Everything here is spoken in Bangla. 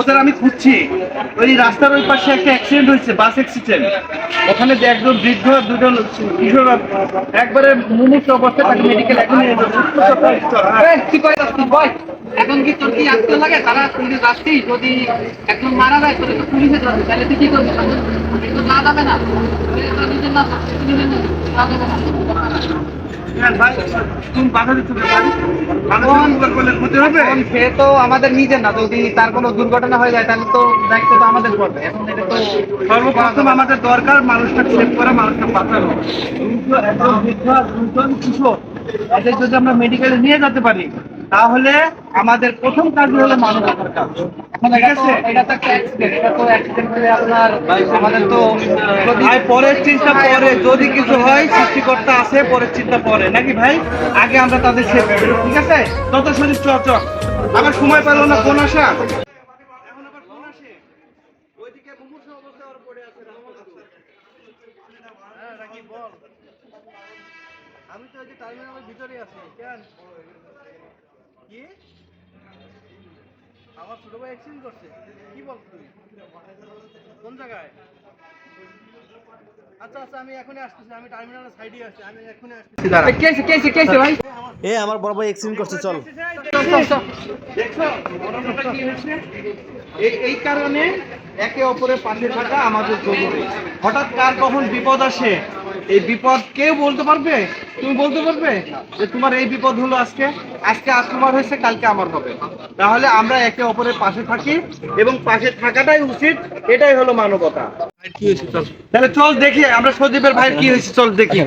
ওদের আমি খুঁজছি। ওই রাস্তার ওই পাশে একটা অ্যাক্সিডেন্ট হয়েছে বাস অ্যাক্সিডেন্ট ওখানে একজন বৃদ্ধ, দুজন কিশোর, একবারে মুমূর্ষ অবস্থায় তাকে মেডিকেল এখন কি কয় বল এখন কি তোর কি আসতে লাগে? তারা পুলিশ আসছি যদি একজন মারা যায় তোর তো পুলিশে যাবে তাহলে তুই কি করবি না যাবে না। নিজের না নিজের না যাবে না। হ্যাঁ, সে তো আমাদের নিজের না যদি তার কোনো দুর্ঘটনা হয়ে যায় তাহলে তো দায়িত্ব তো আমাদের পড়বে। এখন এটা তো সর্বপ্রথম আমাদের দরকার মানুষটা সেভ করা মানুষটা বাঁচানো। দুজন কিশোর এদের যদি আমরা মেডিকেলে নিয়ে যেতে পারি তাহলে আমাদের প্রথম কাজ হলো মানবতার কাজ। এখন ঠিক আছে? এটা তো অ্যাক্সিডেন্ট এটা তো অ্যাক্সিডেন্ট হলে আপনার আমাদের তো ভাই পরের চিন্তা পরে যদি কিছু হয় সৃষ্টিকর্তা আছে পরের চিন্তা পরে। নাকি ভাই? আগে আমরা তাদের সেভ ঠিক আছে? তত শরীর চ চ আবার সময় পেল না ফোন আসা। আছে হ্যাঁ আমি তো টার্মিনালের ভিতরে আছি। কেন? কি? আমার ছোট ভাই অ্যাক্সিডেন্ট করছে। কি বল তুই কোন জায়গায়? আচ্ছা আচ্ছা আমি এখনই আসতেছি। আমি টার্মিনালের সাইডে আছি। আমি এখনই আসতেছি। কেসে কেসে কেসে ভাই? এ আমার বড় ভাই এক্সিডেন্ট করছে চল। দেখছ? কি হয়েছে? এই এই কারণে একে অপরের পাশে থাকা আমাদের জরুরি হঠাৎ কার কখন বিপদ আসে? এই বিপদ কেউ বলতে পারবে? তুমি বলতে পারবে যে তোমার এই বিপদ হলো আজকে? আজকে আজ তোমার হয়েছে কালকে আমার হবে। তাহলে আমরা একে অপরের পাশে থাকি এবং পাশে থাকাটাই উচিত এটাই হলো মানবতা। কি হয়েছে? চল। তাহলে চল দেখি আমরা সজীবের ভাই কি হয়েছে চল দেখি।